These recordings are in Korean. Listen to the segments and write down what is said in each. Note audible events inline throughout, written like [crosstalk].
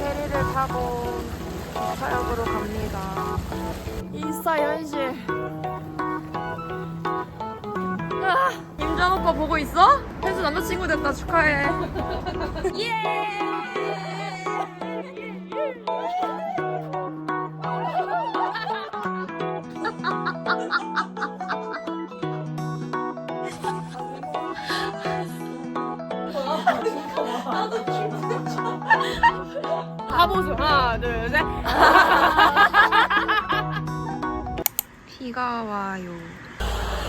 페리를 타고 기차역으로 갑니다. 인싸 현실. 아, 임전 오빠 보고 있어? 펜스 남자친구 됐다 축하해. [laughs] 예! 가보수 하나 둘 셋. [laughs] 비가 와요.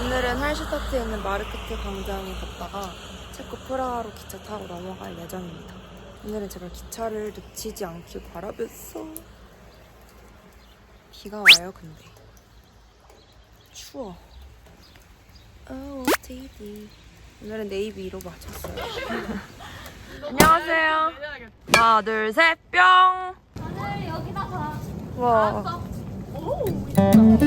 오늘은 할슈타트에 있는 마르크트 광장에 갔다가 체코 프라하로 기차 타고 넘어갈 예정입니다. 오늘은 제가 기차를 놓치지 않길 바라면서 비가 와요 근데 추워. 어, OTD. 오늘은 네이비로 맞췄어요. [laughs] 안녕하세요. 하나, 둘, 셋, 뿅. 오늘 여기다가 와. 근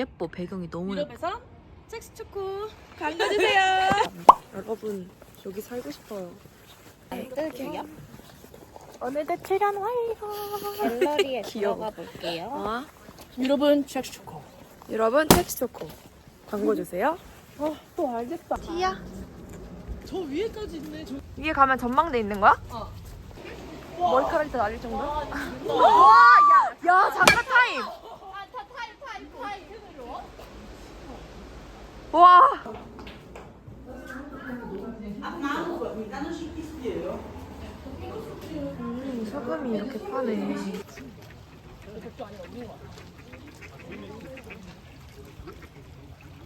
예뻐 배경이 너무 예뻐. 유럽에서 섹스 초코 반가주세요. [laughs] 여러분 여기 살고 싶어요. 뜰게요. 오늘도 출연 완료. 갤러리에. [laughs] 들어가 볼게요. 아, 여러분 섹스 초코 여러분 텍스초코 광고 주세요. 또 알겠다 티야 저 위에까지 있네 저 위에 가면 전망대 있는 거야? 어. 머리카락이 다 날릴 정도? [laughs] 와, 야, 야, 잠깐 타임. 와. 음, 소금이 이렇게 파네.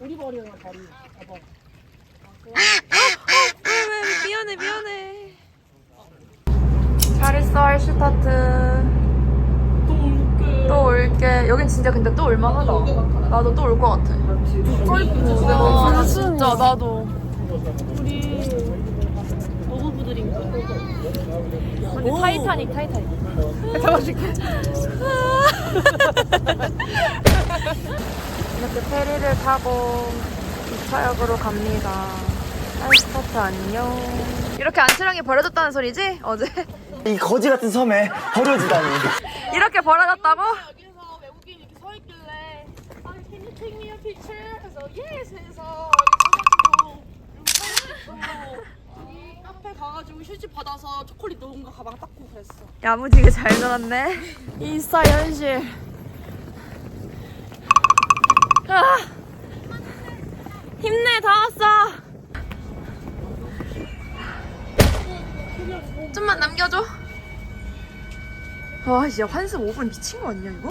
우리 다리 봐봐 왜, 왜, 미안해, 미안해. 잘했어, 할슈타트. 또 올게 또 올게. 여긴 진짜 근데 또 올만하다. 나도 또 올 것 같아. 와, 아, 진짜, 나도. 우리 어부부들인 거야 언니 타이타닉, 타이타닉. 잡아줄게 [laughs] 이렇게 페리를 타고 기차역으로 갑니다. 할스타트 안녕. 이렇게 안치랑이 버려졌다는 소리지? 어제? 이 거지 같은 섬에 버려지다니. 이렇게 버려졌다고? 여기서 외국인이 이렇게 서 있길래 아, can you take me a picture? 해서 여기 여기 카페 가가지고 휴지 받아서 초콜릿 넣은 거 가방 닦고 그랬어 야무지게 잘 놀았네. 인싸 현실. 아, 힘내, 다 왔어. 좀만 남겨줘. 와, 진짜 환승 5분 미친 거 아니야, 이거?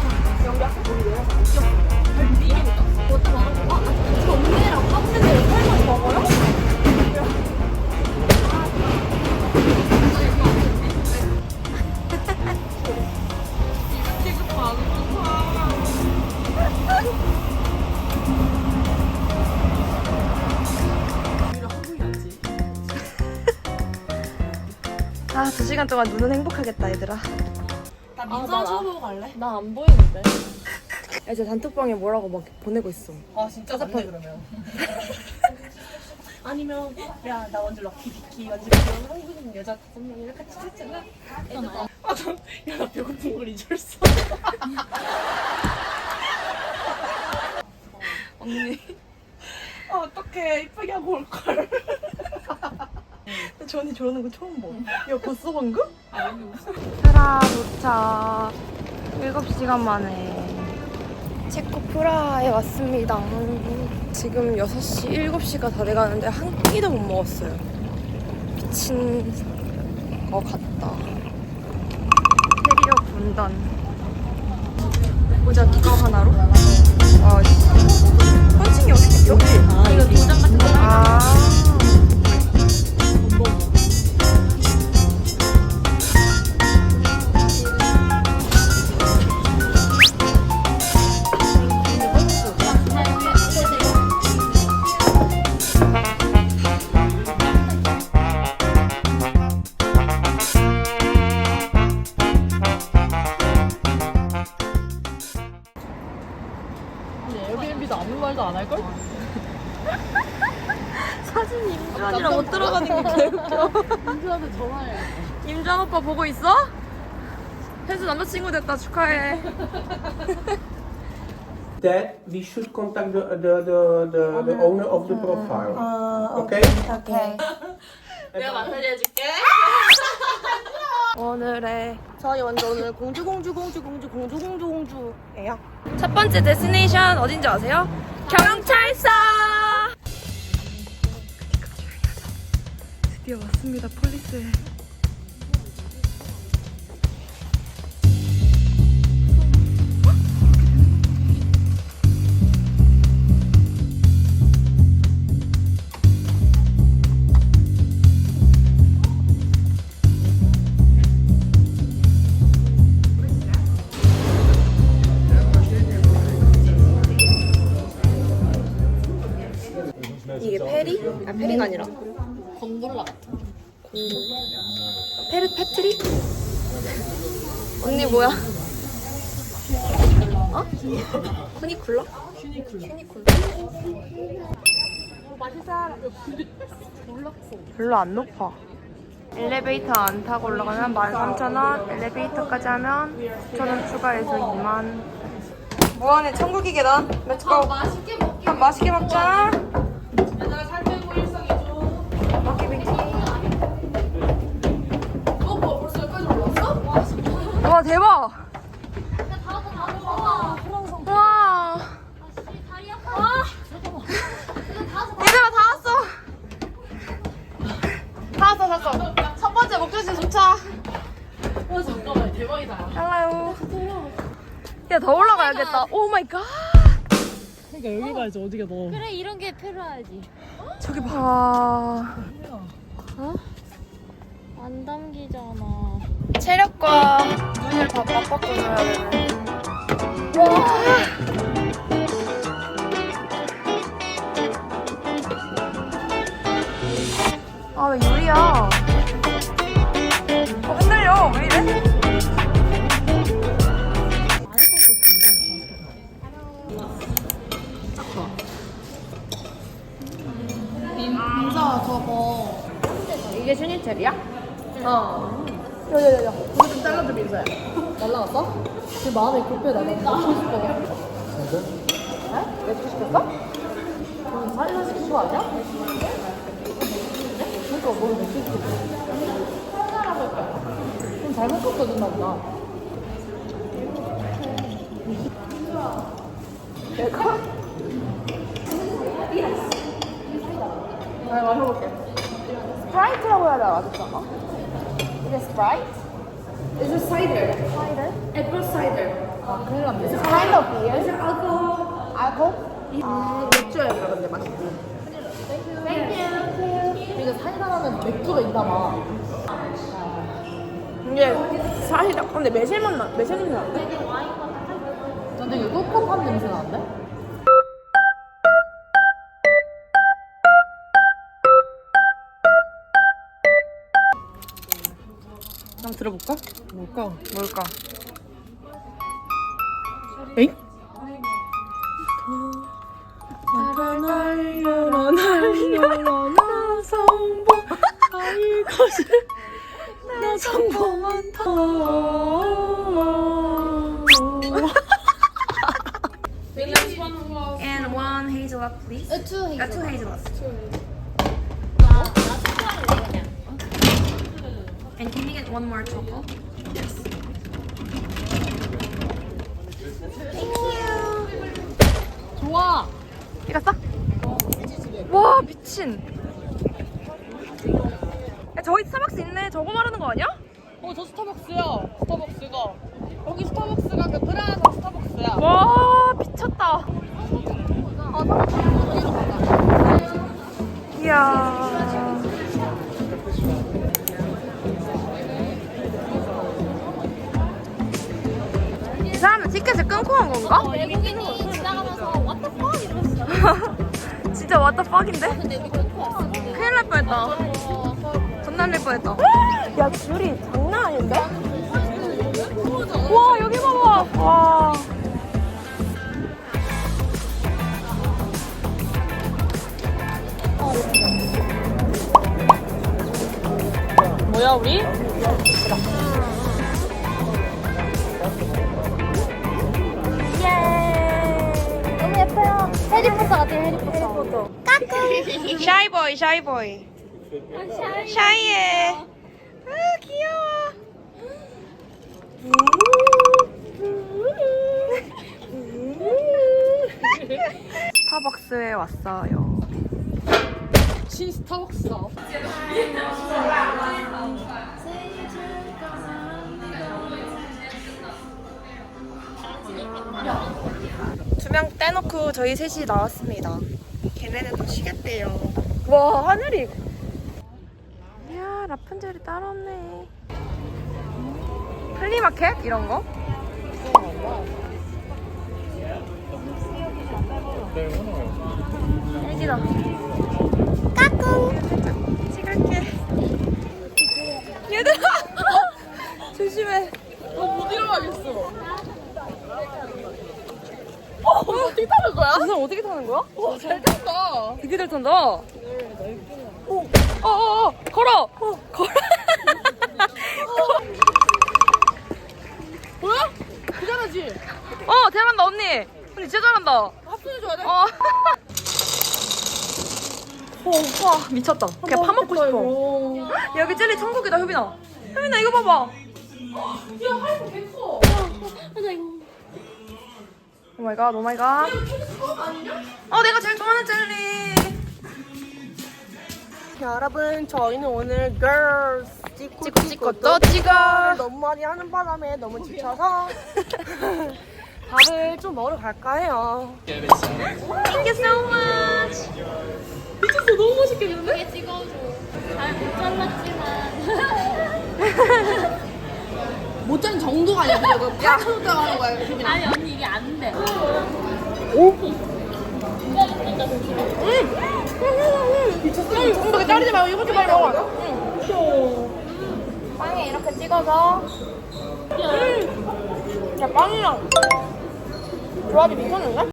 두 시간 동안 눈은 행복하겠다, 얘들아. 나 민서 쳐보고 갈래? 나 안 보이는데. 야, 이제 단톡방에 뭐라고 막 보내고 있어. 아 진짜 맞네 그러면 [laughs] 아니면 야 나 완전 럭키 비키 완전 귀여운 한국인 여자 다섯 명이랑 같이 했잖아 아야나 배고픈 걸 잊었어 [laughs] 언니. 아 어떡해 이쁘게 하고 올걸 저 언니 저러는 거 처음 봐. 야 봤어 방금? 프라 도착 7시간 만에 체코 프라하에 왔습니다. 지금 6시, 7시가 다 돼가는데 한 끼도 못 먹었어요. 미친 것 같다. 캐리어 분단 모자 이거 하나로? 아 사진이 임주환이랑 못 들어가는 게 개웃겨 민주한테 전화해. 임주환 오빠 보고 있어? 혜수 남자친구 됐다 축하해 that we should contact the the the the, the owner of the profile. okay? 오케이 [laughs] 내가 마사지 해줄게. 오늘의 저희 완전 오늘 공주 공주 공주 공주 공주 공주 공주예요. 첫 번째 데스티네이션 어딘지 아세요? 경찰서 드디어 왔습니다 폴리스에 언니 뭐야? 어? 쿠니쿨러? 쿠니쿨러. 별로 안 높아. 엘리베이터 안 타고 올라가면 13,000원, 엘리베이터까지 하면 9,000원 추가해서 2만. 뭐하네, 천국이 계단. 렛츠고. 맛있게 먹자. 와 대박! 와! 얘들아 다 왔어! 다 왔어 다 왔어 첫 번째 목적지 도착 와 잠깐만 대박이다. 헬로 야더 올라가야겠다 오 마이 갓 그러니까 여기 가야지 어디가 너. 그래 이런 게 필요하지. 저기 봐 안 담기잖아. 체력과 눈을 다 바꿔줘야 되네 와! 급해 나가. 먹고 싶어. 에? 맥주 시켰어? 그럼 살려 시킨 거 아니야? 그러니까 뭘 맥주 시켰어? 그럼 잘못 꺾어줬나 보다. 내가? 아 마셔볼게. 스프라이트라고 해야 되나 맞았잖아. 이게 스프라이트? Is it cider? Cider? Apple cider. 아, 큰일 났네. Is it kind of beer? Is it alcohol? alcohol? 음, 맥주야, 근데. Thank you. Thank you. 이게 사이다라는 맥주가 있나 봐. 이게 사실 근데 매실맛 나, 매실 냄새 나는데? 근데 이거 꿉꿉한 냄새 나는데? 한번 들어볼까? 뭘까? 뭘까? 엥? 날려라 날려라 나 성공 할 것을 나 성공한다 And one hazelnut please. 투 아, two hazelnuts. One more choco. 좋아. 찍었어? 와 미친. 야, 저기 스타벅스 있네. 저거 말하는 거 아니야? 어, 저 스타벅스야. 스타벅스가. 여기 스타벅스가 그 프라하성 스타벅스야. 와 티켓을 끊고 한 건가? 외국인이 지나가면서 what the fuck 이러면서. [laughs] 진짜 what the fuck인데? 근데 우리 왔어. 큰일 날 뻔했다. 전날 날 뻔했다. 야 줄이 장난 아닌데? 와 여기 봐봐. 와. 뭐야, 우리? 해리포터 같아요, 해리포터. 샤이보이 샤이보이. 샤이해. 아 귀여워. 스타벅스에 왔어요. 진 스타벅스다. 두 명 떼놓고 저희 셋이 나왔습니다. 걔네는 또 쉬겠대요. 와 하늘이. 이야 라푼젤이 따로 없네. 플리마켓 이런 거? 애기다. 까꿍. 찍을게. 얘들아. 조심해. 못 일어나겠어. 어, 어떻게 타는 거야? 이 사람 어떻게 타는 거야? 어, 잘 탄다. 되게 잘 탄다. 오, 어, 어, 어, 걸어. 걸어. 뭐야? 그잖아지. 어, 잘한다 언니. 언니 진짜 잘한다. 합쳐줘야 돼. 어. 오, 와 미쳤다. 그냥 파 먹고 싶어. 여기 젤리 천국이다, 효빈아. 효빈아 이거 봐봐. 오 마이 갓, 오 마이 갓. 어, 내가 제일 좋아하는 젤리. 여러분 저희는 오늘 girls 찍고 찍고 찍고 또 찍어. 너무 많이 하는 바람에 너무 지쳐서 [laughs] 밥을 좀 먹으러 갈까 해요. Thank you so much. 이게 찍어줘. 잘 못 잘랐지만. [laughs] 못 자는 정도가 아니야. 그냥 그 파스로 들어가는 거야. 아니, 언니 이게 안 돼. 엄마 자르지 말고 좀 빨리 먹어. 빵에 이렇게 찍어서. 음. 야 빵이랑 조합이 미쳤는데?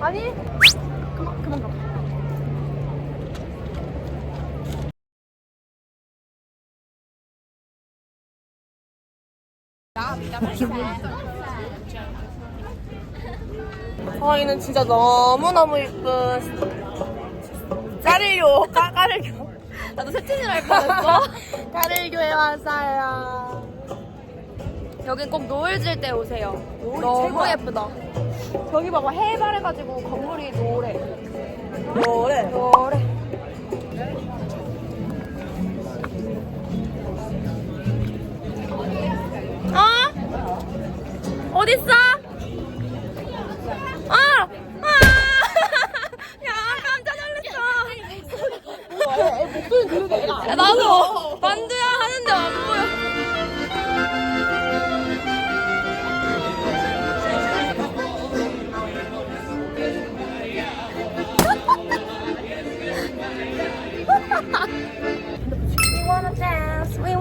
아니? 그만 그만 가. 저희는 진짜 너무너무 이쁜 까를교 까, 까를교 나도 세팅을 할 뻔했어. [laughs] 까를교에 왔어요. 여긴 꼭 노을 질 때 오세요. 너무. 예쁘다. 저기 봐봐 해발해가지고 건물이 노래.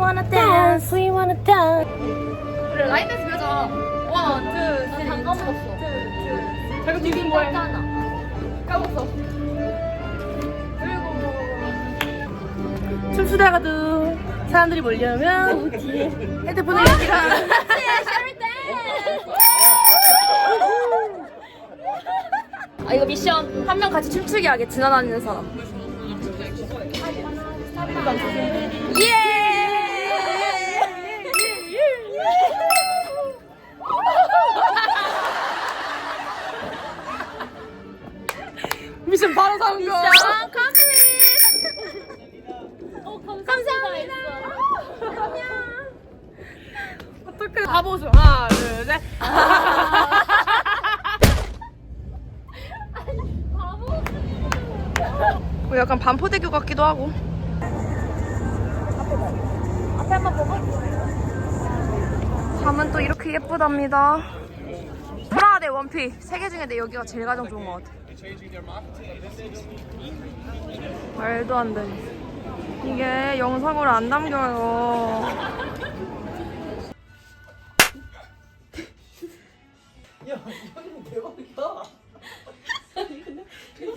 Wanna dance, we wanna dance. 우리 라인 댄스 배우자. 원, 투, 쓰리. 안 까먹었어. 자기 뒤는 뭐해? 잖아 까먹었어. 춤추다가도 사람들이 몰려오면 뒤에 핸드폰을 여기랑 아 이거 미션 한 명 같이 춤추게 하게 지나다니는 사람 예 같기도 하고. 앞에 한번 보고. 밤은 또 이렇게 예쁘답니다. 프라하의 원피 세 개 중에 내 여기가 제일 가장 좋은 것 같아. 말도 안 돼. 이게 영상으로 안 담겨요.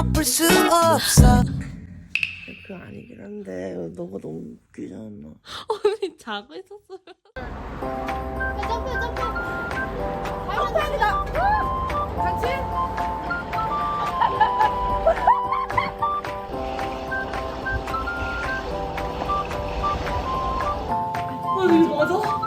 잡을 수 없어 그 아니긴 한데 너가 너무 웃기잖아. [laughs] 언니 자고 있었어요. 알아. 맞아?